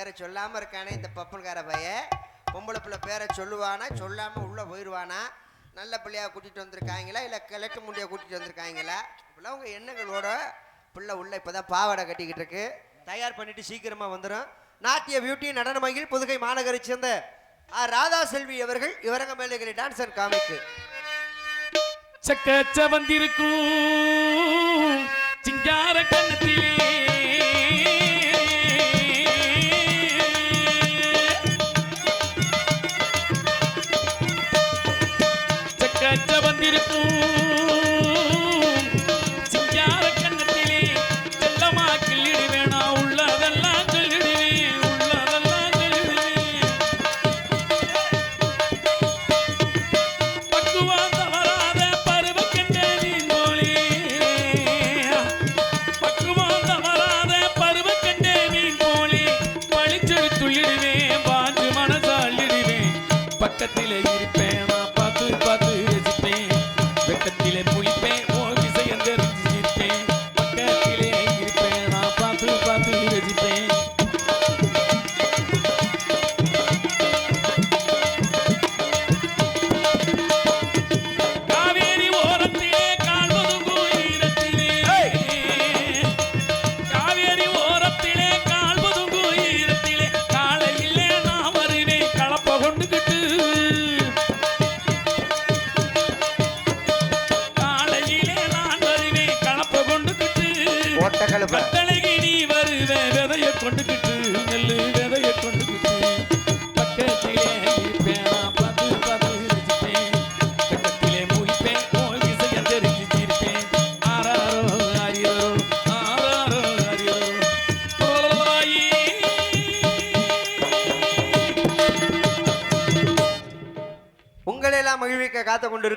பேரை சொல்லாமல் இருக்கானே இந்த பப்பன்கார பைய. பொம்பளை பிள்ளை பேரை சொல்லுவானா சொல்லாமல் உள்ளே போயிடுவானா நல்ல பிள்ளையா கூட்டிட்டு வந்திருக்காங்களா? இல்லை கிழக்கு முண்டியா கூட்டிட்டு வந்திருக்காங்களா? இப்பெல்லாம் உங்கள் எண்ணங்களோட பிள்ளை உள்ளே இப்போ தான் பாவாடை கட்டிக்கிட்டு இருக்கு. தயார் பண்ணிட்டு சீக்கிரமா வந்துடும் நாட்டிய பியூட்டி நடன மகிழ் புதுகை மாநகரை சேர்ந்த ராதா செல்வி அவர்கள் இவரங்க மேலே டான்சர் காமிக்கு சக்கச்ச வந்திருக்கும் சிங்கார கண்ணத்திலே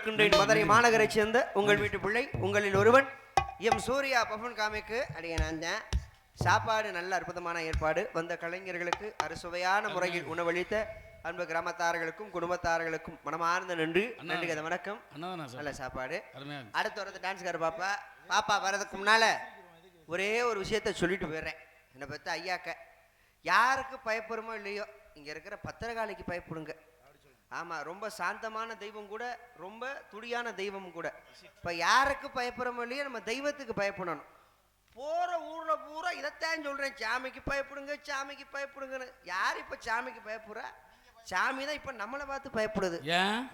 கொண்டிருக்கின்றேன். மதுரை மாநகரை சேர்ந்த உங்கள் வீட்டு பிள்ளை உங்களில் ஒருவன் எம். சூர்யா பஃபன் காமிக்கு அடைய நான் தான். சாப்பாடு நல்ல அற்புதமான ஏற்பாடு. வந்த கலைஞர்களுக்கு அறுசுவையான முறையில் உணவளித்த அன்பு கிராமத்தார்களுக்கும் குடும்பத்தார்களுக்கும் மனமார்ந்த நன்றி. நன்றி கதை வணக்கம். நல்ல சாப்பாடு. அடுத்து வரது டான்ஸ்கார பாப்பா. பாப்பா வர்றதுக்கு முன்னால ஒரே ஒரு விஷயத்த சொல்லிட்டு போயிடுறேன். என்னை பற்றி ஐயாக்க யாருக்கு பயப்படுமோ இல்லையோ இங்க இருக்கிற பத்திரகாளிக்கு பயப்படுங்க. ஆமா ரொம்ப சாந்தமான தெய்வம் கூட ரொம்ப துடியான தெய்வம் கூட. இப்ப யாருக்கு பயப்படுறோமோ இல்லையோ நம்ம தெய்வத்துக்கு பயப்படணும். போற ஊர்ல பூரா இதைத்தான் சொல்றேன். சாமிக்கு பயப்படுங்க சாமிக்கு பயப்படுங்கன்னு. யார் இப்ப சாமிக்கு பயப்படுறா சாமி தான் இப்ப நம்மளை பார்த்து பயப்படுது.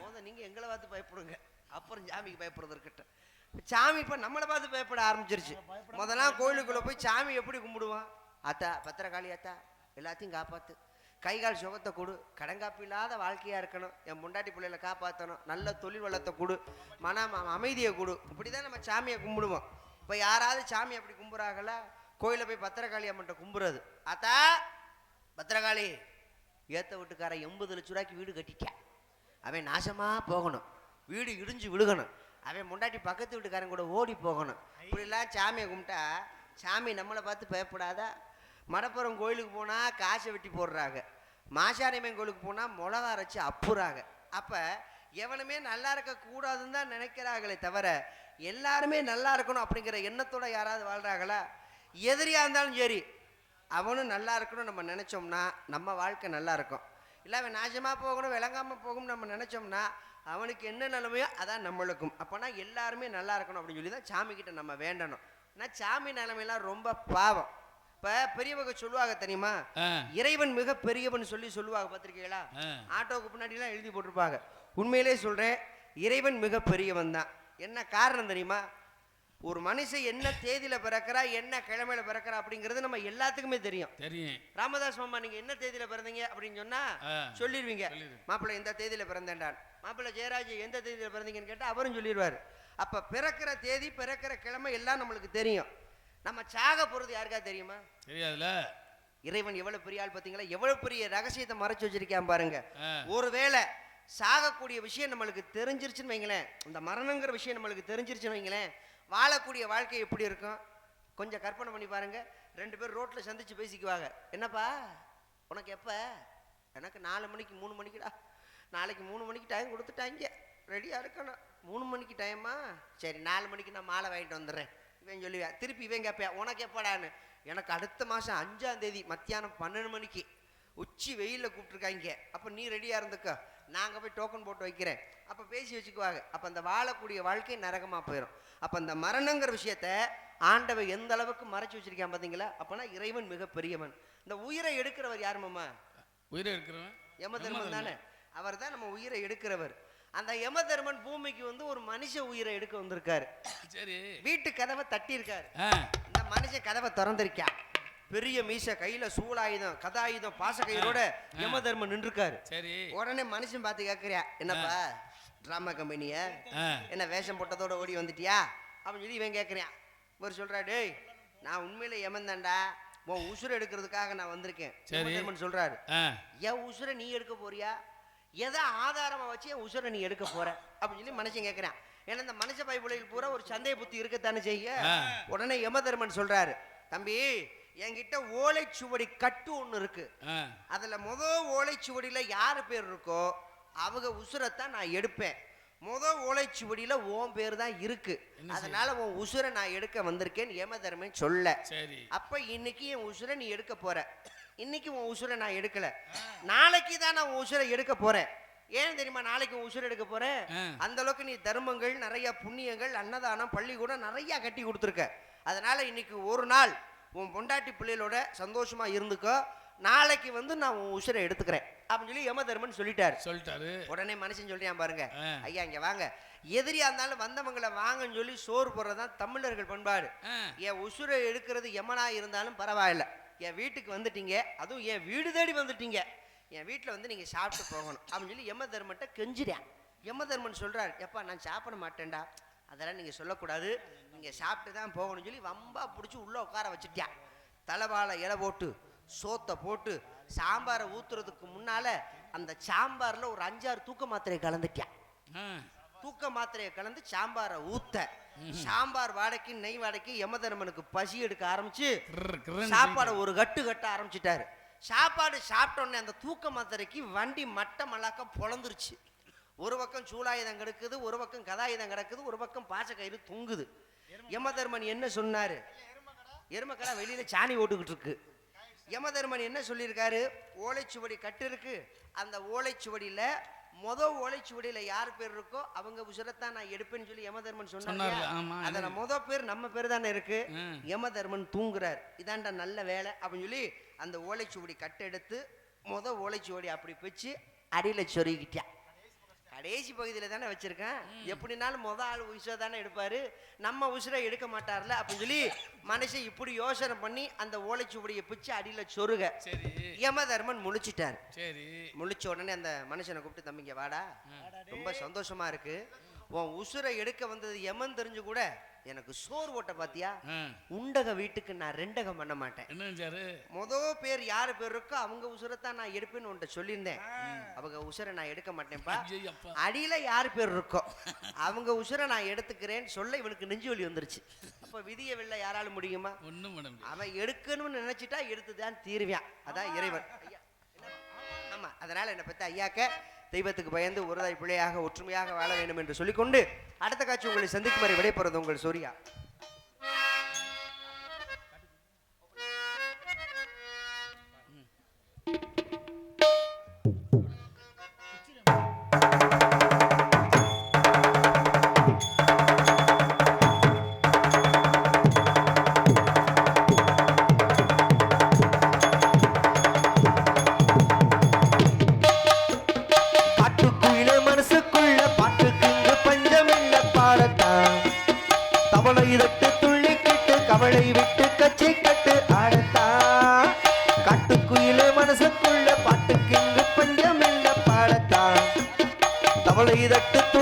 போதும் நீங்க எங்களை பார்த்து பயப்படுங்க. அப்புறம் சாமிக்கு பயப்படுறது இருக்கட்டும். இப்ப சாமி இப்ப நம்மளை பார்த்து பயப்பட ஆரம்பிச்சிருச்சு. முதல்லாம் கோயிலுக்குள்ள போய் சாமி எப்படி கும்பிடுவான்? அத்தா பத்திரகாளி அத்தா எல்லாத்தையும் காப்பாத்து. கை கால் சுகத்தை கொடு. கடங்காப்பு இல்லாத வாழ்க்கையா இருக்கணும். என் முண்டாட்டி பிள்ளைகளை காப்பாற்றணும் நல்ல தொழில் வளத்தை கொடு. மன அமைதியை கொடு. இப்படிதான் நம்ம சாமியை கும்பிடுவோம். இப்போ யாராவது சாமி அப்படி கும்பிட்றாங்களா கோயிலில் போய் பத்திரகாளி அம்மன்ட்ட கும்புறது. அத்தா பத்திரகாளி ஏற்ற வீட்டுக்கார எண்பது லட்ச ரூபாய்க்கு வீடு கட்டிக்க அவன் நாசமா போகணும். வீடு இடிஞ்சு விழுகணும். அவன் முண்டாட்டி பக்கத்து வீட்டுக்காரன் கூட ஓடி போகணும். இப்படிலாம் சாமியை கும்பிட்டா சாமி நம்மளை பார்த்து பயப்படாதா. மடப்புறம் கோயிலுக்கு போனால் காசை வெட்டி போடுறாங்க. மாசாரியம்மன் கோயிலுக்கு போனால் மிளகா அரைச்சி அப்புறாங்க. அப்போ எவனுமே நல்லா இருக்கக்கூடாதுன்னு தான் நினைக்கிறாங்களே தவிர எல்லாருமே நல்லா இருக்கணும் அப்படிங்கிற எண்ணத்தோட யாராவது வாழ்கிறாங்களா எதிரியாக இருந்தாலும் சரி அவனும் நல்லா இருக்கணும் நம்ம நினச்சோம்னா நம்ம வாழ்க்கை நல்லா இருக்கும். இல்லை அவன் நாசமாக போகணும் விளங்காமல் போகணும்னு நம்ம நினச்சோம்னா அவனுக்கு என்ன நிலைமையோ அதான் நம்மளுக்கும். அப்போனா எல்லாருமே நல்லா இருக்கணும் அப்படின்னு சொல்லி தான் சாமி கிட்ட நம்ம வேண்டணும். ஆனால் சாமி நிலைமையெல்லாம் ரொம்ப பாவம். இப்போ பெரியவங்க சொல்லுவாங்க தெரியுமா? இறைவன் மிக பெரியவன் சொல்லி சொல்லுவாங்க பார்த்திருக்கீங்களா? ஆ. ஆட்டோவுக்கு பின்னாடிலாம் எழுதி போட்டிருப்பாங்க. உண்மையிலே சொல்கிறேன் இறைவன் மிக பெரியவன் தான். என்ன காரணம் தெரியுமா? ஒரு மனுஷன் என்ன தேதியில பிறக்கிறா என்ன கிழமையில பிறக்கிறா அப்படிங்கிறது நம்ம எல்லாத்துக்குமே தெரியும். தெரியும். ராமதாஸ் மாமா நீங்க என்ன தேதியில பிறந்தீங்க அப்படின்னு சொன்னா. சொல்லிடுவீங்க. மாப்பிள்ளை எந்த தேதியில பிறந்தேன்டான்? மாப்பிள்ளை ஜெயராஜ் எந்த தேதியில பிறந்தீங்கன்னு கேட்டா அவரும் சொல்லிடுவாரு அப்ப பிறக்கிற தேதி பிறக்கிற கிழமை எல்லாம் நம்மளுக்கு தெரியும். நம்ம சாக போறது யாருக்கா தெரியுமா? தெரியாதுல இறைவன் எவ்வளவு பெரிய ஆள் பாத்தீங்களா எவ்வளவு பெரிய ரகசியத்தை மறைச்சு வச்சிருக்கான் பாருங்க. ஒருவேளை சாகக்கூடிய விஷயம் நம்மளுக்கு தெரிஞ்சிருச்சுன்னு வைங்களேன். இந்த மரணங்கிற விஷயம் நம்மளுக்கு தெரிஞ்சிருச்சுன்னு வைங்களேன். வாழக்கூடிய வாழ்க்கை எப்படி இருக்கும்? கொஞ்சம் கற்பனை பண்ணி பாருங்க. ரெண்டு பேர் ரோட்ல சந்திச்சு பேசிக்குவாங்க. என்னப்பா? உனக்கு எப்ப? எனக்கு நாலு மணிக்கு மூணு மணிக்குடா. நாளைக்கு மூணு மணிக்கு டைம் கொடுத்துட்டாங்க. ரெடியா இருக்கணும். மூணு மணிக்கு டைமா சரி நாலு மணிக்கு நான் மாலை வாங்கிட்டு வந்துடுறேன். இவன் சொல்லுவேன் திருப்பி இவன் கேட்பேன் உனக்கு எப்படான்னு? எனக்கு அடுத்த மாதம் அஞ்சாம் தேதி மத்தியானம் பன்னெண்டு மணிக்கு. உச்சி வெயிலில் கூப்பிட்டுருக்காங்க. அப்போ நீ ரெடியாக இருந்துக்கோ. நாங்கள் போய் டோக்கன் போட்டு வைக்கிறேன். அப்போ பேசி வச்சுக்குவாங்க. அப்போ அந்த வாழக்கூடிய வாழ்க்கை நரகமாக போயிடும் அப்போ அந்த மரணங்கிற விஷயத்த ஆண்டவன் எந்த அளவுக்கு மறைச்சு வச்சிருக்கான் பார்த்தீங்களா அப்போனா இறைவன் மிக பெரியவன் இந்த உயிரை எடுக்கிறவர் யாருமாம்மா உயிரை இருக்கிறவன் யமதர்மன் தானே. அவர் தான் நம்ம உயிரை எடுக்கிறவர். அந்த யமதர்மன் பூமிக்கு வந்து ஒரு மனுஷ உயிரை எடுக்க வந்திருக்காரு. சரி. வீட்டு கதவை தட்டியிருக்காரு. இந்த மனுஷன் கதவை திறந்திருக்கான். பெரிய மீச கையில சூலாயுதம் கதாயுதம் பாசக்கயிறோட யமதர்மன் நின்றுக்காரு சரி. உடனே மனுஷன் பார்த்து கேட்கறியா என்னப்பா டிராமா கம்பெனிய என்ன வேஷம் போட்டதோட ஓடி வந்துட்டியா? அப்படின்னு சொல்லி இவன் கேட்குறான் இவர் சொல்றா டேய் நான் உண்மையில யமன்தான்டா. உன் உசுரை எடுக்கிறதுக்காக நான் வந்திருக்கேன். யமதர்மன் சொல்றாரு என் உசுரை நீ எடுக்க போறியா? எதை ஆதாரமா வச்சு என் உசுரை நீ எடுக்க போற? அப்படின்னு சொல்லி மனுஷன் கேட்கிறான் ஏன்னா இந்த மனுஷ பைபிளில் பூரா ஒரு சந்தேக புத்தி இருக்கத்தானே செய்ய. உடனே யமதர்மன் சொல்றாரு தம்பி என்கிட்ட ஓலைச்சுவடி கட்டு ஒன்று இருக்கு. அதுல முத ஓலைச்சுவடியில யார் பேர் இருக்கோ அவங்க உசுரைத்தான் நான் எடுப்பேன். முத ஓலைச்சுவடியில உன் பேர் தான் இருக்கு. அதனால உன் உசுரை நான் எடுக்க வந்திருக்கேன் யமதர்மன் சொல்ல. அப்ப இன்னைக்கு என் உசுரை நீ எடுக்க போற. இன்னைக்கு உன் உசுரை நான் எடுக்கல. நாளைக்கு தான் நான் உன் உசுரை எடுக்க போறேன். ஏன் தெரியுமா? நாளைக்கு உன் உசுரை எடுக்க போறேன். அந்த அளவுக்கு நீ தர்மங்கள் நிறைய புண்ணியங்கள் அன்னதானம் பள்ளிக்கூடம் நிறைய கட்டி கொடுத்துருக்க. அதனால இன்னைக்கு ஒரு நாள் உன் பொண்டாட்டி பிள்ளைகளோட சந்தோஷமா இருந்துக்கோ. நாளைக்கு வந்து நான் உன் உசுரை எடுத்துக்கிறேன். அப்படின்னு சொல்லி யமதர்மன் சொல்லிட்டாரு. சொல்லிட்டாரு. உடனே மனுஷன் சொல்லியான் பாருங்க. ஐயா இங்க வாங்க. எதிரியா இருந்தாலும் வந்தவங்களை வாங்கன்னு சொல்லி சோறு போடுறதுதான் தமிழர்கள் பண்பாடு. என் உசுரை எடுக்கிறது எமனா இருந்தாலும் பரவாயில்ல. என் வீட்டுக்கு வந்துட்டீங்க அதுவும் என் வீடு தேடி வந்துட்டீங்க. என் வீட்டில் வந்து நீங்கள் சாப்பிட்டு போகணும். அப்படின்னு சொல்லி யம தர்மன்ட்ட கெஞ்சிறேன். யம தர்மன் சொல்கிறார் எப்பா நான் சாப்பிட மாட்டேன்டா. அதெல்லாம் நீங்கள் சொல்லக்கூடாது. நீங்கள் சாப்பிட்டு தான் போகணும்னு சொல்லி வம்பா பிடிச்சி உள்ளே உட்கார வச்சுட்டியா தலைவாழை இலை போட்டு சோத்தை போட்டு சாம்பாரை ஊற்றுறதுக்கு முன்னால் அந்த சாம்பாரில் ஒரு அஞ்சாறு தூக்க மாத்திரையை கலந்துட்டியா தூக்க மாத்திரையை கலந்து சாம்பாரை ஊத்த. சாம்பார் வாடைக்கு நெய் வாடைக்கு யமதர்மனுக்கு பசி எடுக்க ஆரம்பிச்சு சாப்பாடை ஒரு கட்டு கட்ட ஆரம்பிச்சிட்டாரு. சாப்பாடு சாப்பிட்ட உடனே அந்த தூக்க மாத்திரைக்கு வண்டி மட்ட மல்லாக்க பொழந்துருச்சு. ஒரு பக்கம் சூலாயுதம் கிடக்குது ஒரு பக்கம் கதாயுதம் கிடக்குது ஒரு பக்கம் பாசக்கயிறு தொங்குது. யமதர்மன் என்ன சொன்னாரு? எருமக்கடா வெளியில சாணி ஓட்டுக்கிட்டு இருக்கு. யமதர்மன் என்ன சொல்லியிருக்காரு? ஓலைச்சுவடி கட்டு இருக்கு அந்த ஓலைச்சுவடியில மொத ஓலைச்சுவடியில யார் பேர் இருக்கோ அவங்க உசுரத்தான் நான் எடுப்பேன்னு சொல்லி யமதர்மன் ஆமா. அதுல மொத பேர் நம்ம பேர் தானே இருக்கு. யமதர்மன் தூங்குறார் இதாண்டா நல்ல வேலை அப்படின்னு சொல்லி அந்த ஓலைச்சுவடி கட்டெடுத்து முத ஓலைச்சுவடி அப்படி வச்சு அடியில சொருகிட்டான் கடைசி பகுதியில் தானே வச்சிருக்கேன். எப்படினாலும் முத ஆள் உசுரை தானே எடுப்பாரு. நம்ம உசுரை எடுக்க மாட்டார்ல. அப்படின்னு சொல்லி மனுஷன் இப்படி யோசனை பண்ணி அந்த ஓலைச்சுவடியை பிச்சு அடியில சொருக. சரி. யமதர்மன் முழிச்சிட்டார். சரி. முழிச்ச உடனே அந்த மனுஷனை கூப்பிட்டு தம்பிங்க வாடா. ரொம்ப சந்தோஷமா இருக்கு. உன் உசுரை எடுக்க வந்தது யமன் தெரிஞ்சு கூட எனக்கு சோறு ஓட்ட பாத்தியா? உண்டக வீட்டுக்கு நான் ரெண்டகம் பண்ண மாட்டேன். என்ன முத பேர் யாரு பேர் இருக்கோ அவங்க உசுரைத்தான் நான் எடுப்பேன்னு உன்ட்ட சொல்லியிருந்தேன். அவங்க உசுரை நான் எடுக்க மாட்டேன்ப்பா. அடியில யார் பேர் இருக்கோ அவங்க உசுரை நான் எடுத்துக்கிறேன்னு சொல்ல இவனுக்கு நெஞ்சு வலி வந்துருச்சு. அப்ப விதிய வெல்ல யாரால முடியுமா? ஒண்ணும் அவன் எடுக்கணும்னு நினைச்சிட்டா எடுத்துதான் தீருவான். அதான் இறைவன். ஐயா? ஆமா. அதனால என்ன பத்தி ஐயாக்க தெய்வத்துக்கு பயந்து ஒருதாய் பிள்ளையாக ஒற்றுமையாக வாழ வேண்டும் என்று சொல்லிக்கொண்டு அடுத்த காட்சி உங்களை சந்திக்கும் வரை விடைபெறுவது உங்கள் சூர்யா. அவளை தட்டு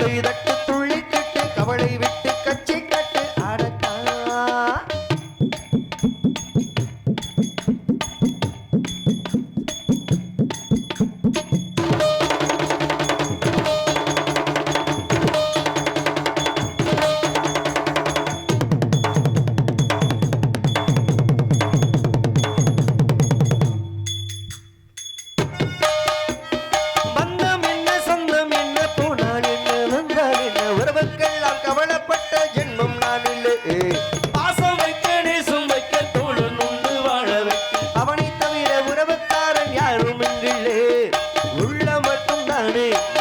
கவலை தட்டு துள்ளிக்கிட்டு கவலை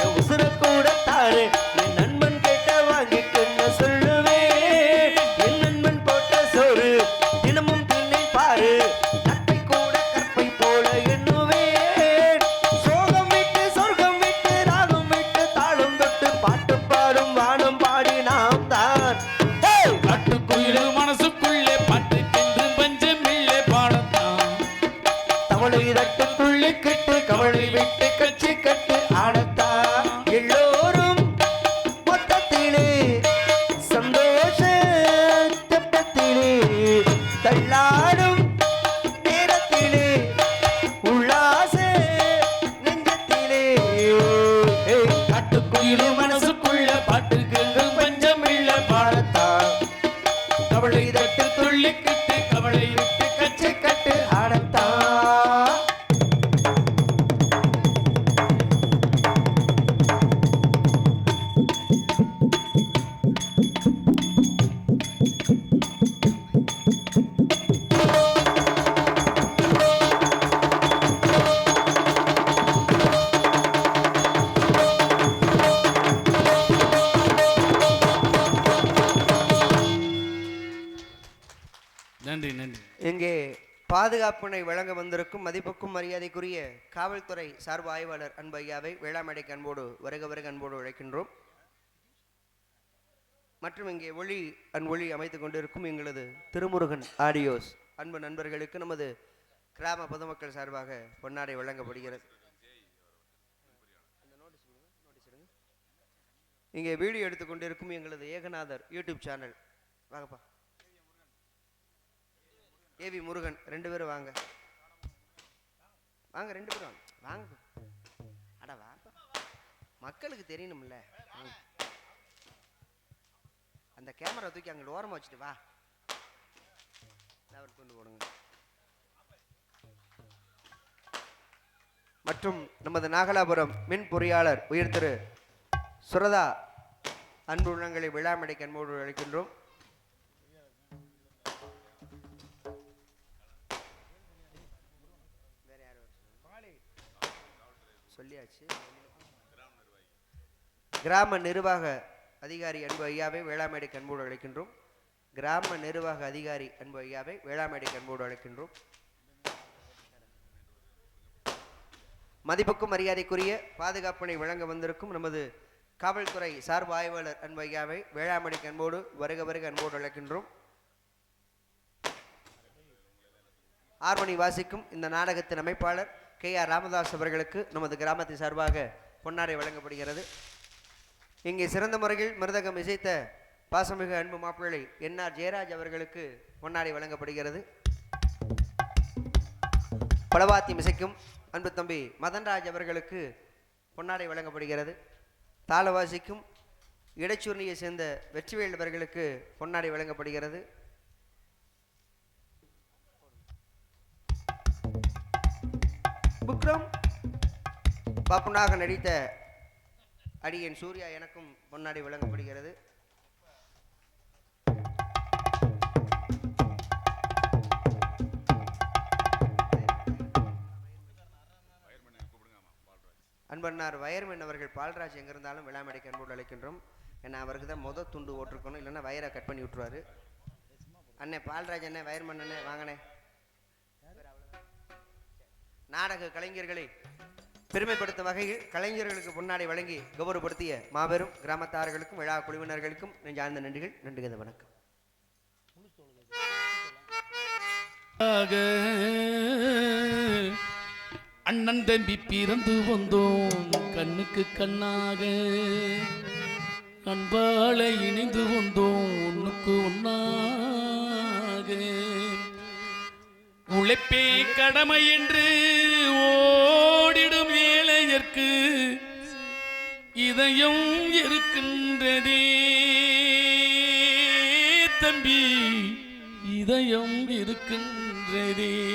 Eu... காட்டுக்குயிலு பாதுகாப்பினை வழங்க வந்திருக்கும் மதிப்புக்கும் மரியாதைக்குரிய காவல்துறை சார்பு ஆய்வாளர் அன்பு ஐயாவை வேளாமடைக்கு அன்போடு வருக வருக அன்போடு உழைக்கின்றோம் மற்றும் இங்கே ஒளி அன் ஒளி அமைத்துக் கொண்டிருக்கும் எங்களது திருமுருகன் ஆடியோஸ். அன்பு நண்பர்களுக்கு நமது கிராம பொதுமக்கள் சார்பாக பொன்னாடை வழங்கப்படுகிறது. இங்கே வீடியோ எடுத்துக்கொண்டிருக்கும் எங்களது ஏகநாதர் யூடியூப் சேனல். வாங்கப்பா. ஏவி முருகன் ரெண்டு பேரும் வாங்க. வாங்க ரெண்டு பேரும் வாங்க. வாங்க. அடா வா. மக்களுக்கு தெரியணும்ல. வாங்க. அந்த கேமரா தூக்கி அங்கிட்டு ஓரமாக வச்சுட்டு வா. அவர் கொண்டு போடுங்க. மற்றும் நமது நாகலாபுரம் மின் பொறியாளர் உயர் திரு சுரதா அன்பு உள்ளங்களை விழாமடை கண்மூடு அழைக்கின்றோம் சொல்லியாச்சு கிராம நிர்வாக அதிகாரி அன்பு ஐயாவை வேளாமேடை கண்போடு அழைக்கின்றோம். கிராம நிர்வாக அதிகாரி அன்பு ஐயாவை வேளாமேடை கண்போடு அழைக்கின்றோம். மதிப்புக்கும் மரியாதைக்குரிய பாதுகாப்பினை வழங்க வந்திருக்கும் நமது காவல்துறை சார்பு ஆய்வாளர் அன்பு ஐயாவை வேளாமணி அன்போடு வருக வருக அன்போடு அழைக்கின்றோம். ஆர்மணி வாசிக்கும் இந்த நாடகத்தின் அமைப்பாளர் கே ஆர் ராமதாஸ் அவர்களுக்கு நமது கிராமத்தின் சார்பாக பொன்னாடை வழங்கப்படுகிறது. இங்கே சிறந்த முறையில் மிருதகம் இசைத்த பாசமிகு அன்பு மாப்பிள்ளை என்ஆர் ஜெயராஜ் அவர்களுக்கு பொன்னாடை வழங்கப்படுகிறது. பலவாத்தி இசைக்கும் அன்பு தம்பி மதன்ராஜ் அவர்களுக்கு பொன்னாடை வழங்கப்படுகிறது. தாளவாசிக்கும் இடைச்சூர்ணியை சேர்ந்த வெற்றிவேல் அவர்களுக்கு பொன்னாடை வழங்கப்படுகிறது. விக்ரம். பாப்புனாக நடித்த அடியன் சூர்யா எனக்கும் பொன்னாடை விளங்கப்படுகிறது. அன்பண்ணார் வயர்மன் அவர்கள் பால்ராஜ் எங்கிருந்தாலும் விழாமடைக்கு அன்போடு அழைக்கின்றோம். ஏன்னா அவருக்கு தான் முத துண்டு ஓட்டிருக்கணும். இல்லைன்னா வயரை கட் பண்ணி விட்டுருவாரு. அண்ணே பால்ராஜ் அண்ணே வயர்மன் அண்ணே வாங்கண்ணே. நாடக கலைஞர்களை பெருமைப்படுத்தும் வகையில் கலைஞர்களுக்கு பொன்னாடை வழங்கி கௌரவப்படுத்திய மாபெரும் கிராமத்தார்களுக்கும் விழா குழுவினர்களுக்கும் நெஞ்சார்ந்த நன்றிகள். நன்றிகத வணக்கம். ஆக அண்ணன் தம்பி பிறந்து வந்தோம் கண்ணுக்கு கண்ணாக. அன்பால இணைந்து வந்தோம் ஒண்ணுக்கு ஒன்னா உழைப்பே கடமை என்று ஓடிடும் ஏழையர்க்கு இதயம் இருக்கின்றதே. தம்பி இதயம் இருக்கின்றதே.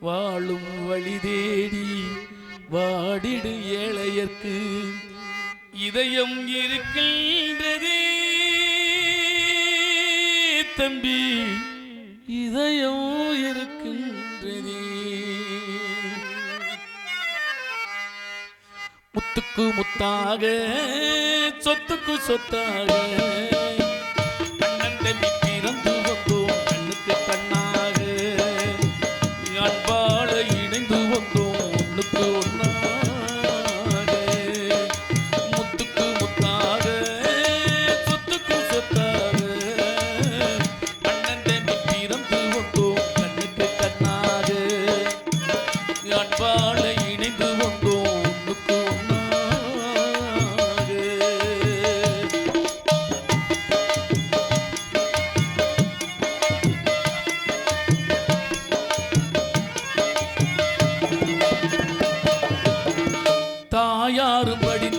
வாழும் வழி தேடி வாடிடு ஏழையர்க்கு இதயம் இருக்கின்றதே. தம்பி இதயம் இருக்கின்றதே. முத்துக்கு முத்தாக சொத்துக்கு சொத்தாக. பிறந்து வந்தோம் கண்ணுக்கு கண்ணாக. அன்பால இணைந்து வந்தோம் ஒன்றுக்கு ஒன்று தாயாறுபடி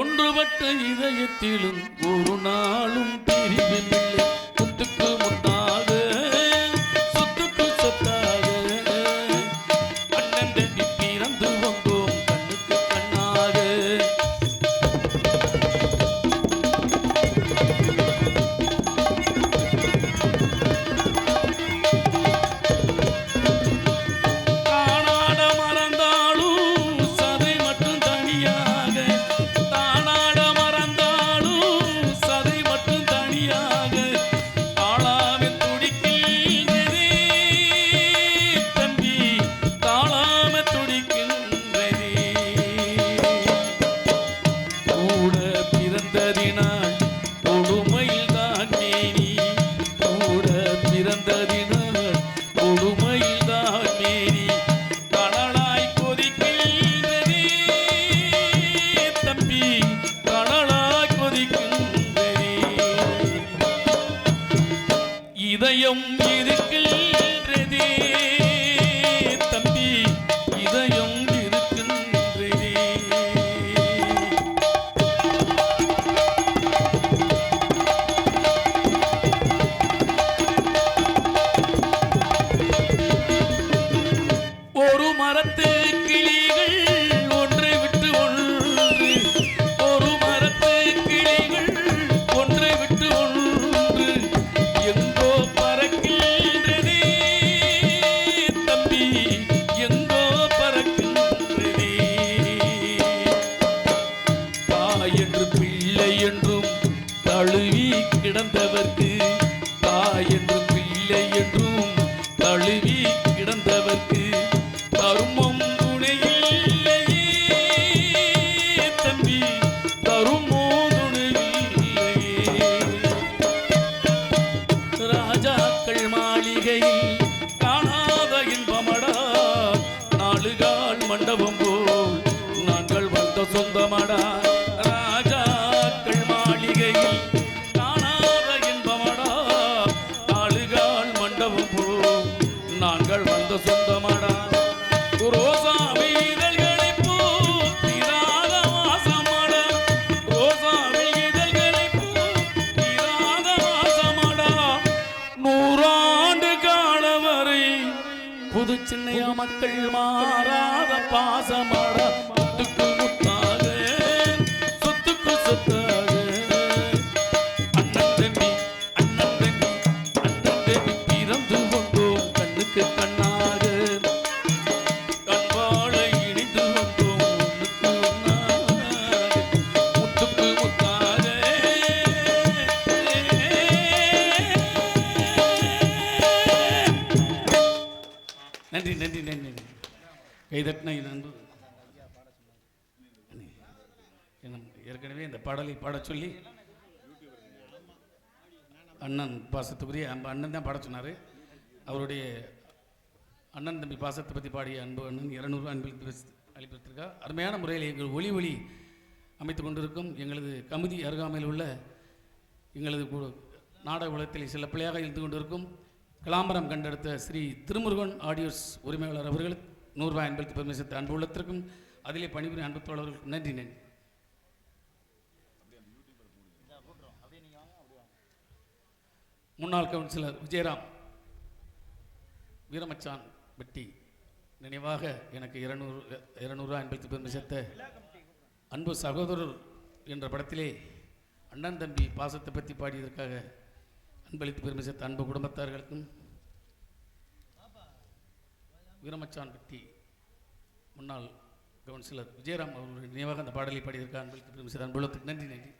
ஒன்றுபட்ட இதயத்திலும் ஒரு நாளும் பிரிவில்லை. மரத்தில் மாறாத பாசமடா இந்த பாடலை பாடச் சொல்லி அண்ணன் பாசத்துக்குரிய அன்பு அண்ணன் தான் பாட சொன்னார். அவருடைய அண்ணன் தம்பி பாசத்தை பற்றி பாடிய அன்பு அண்ணன் இரநூறு அன்பில் அளிப்பதற்காக அருமையான முறையில் எங்கள் ஒளி ஒளி அமைத்து கொண்டிருக்கும் எங்களது கமுதி அருகாமையில் உள்ள எங்களது கு- நாடக உலகத்தில் சில பிள்ளையாக இருந்து கொண்டிருக்கும் கிளாம்பரம் கண்டெடுத்த ஸ்ரீ திருமுருகன் ஆடியோஸ் உரிமையாளர் அவர்களுக்கு நூறுரூபாய் அன்பளித்து பெருமிசத்தை அன்பு உள்ளத்திற்கும் அதிலே பணிபுரியும் அன்பு தோழர்களுக்கு நன்றி நன்றி. முன்னாள் கவுன்சிலர் விஜயராம் வீரமச்சான் வெட்டி நினைவாக எனக்கு இருநூறு இருநூறுவா அன்பளித்து பெருமை சேர்த்த அன்பு சகோதரர் என்ற படத்திலே அண்ணன் தம்பி பாசத்தை பற்றி பாடியதற்காக அன்பளித்து பெருமை சேர்த்த அன்பு குடும்பத்தார்களுக்கும் வீரமச்சான் வெட்டி முன்னாள் கவுன்சிலர் விஜயராம் அவர்களுடைய நினைவாக அந்த பாடலை பாடியதற்காக அன்பளித்து பெருமை சேர்த்த அன்புள்ளத்துக்கு நன்றி நன்றி.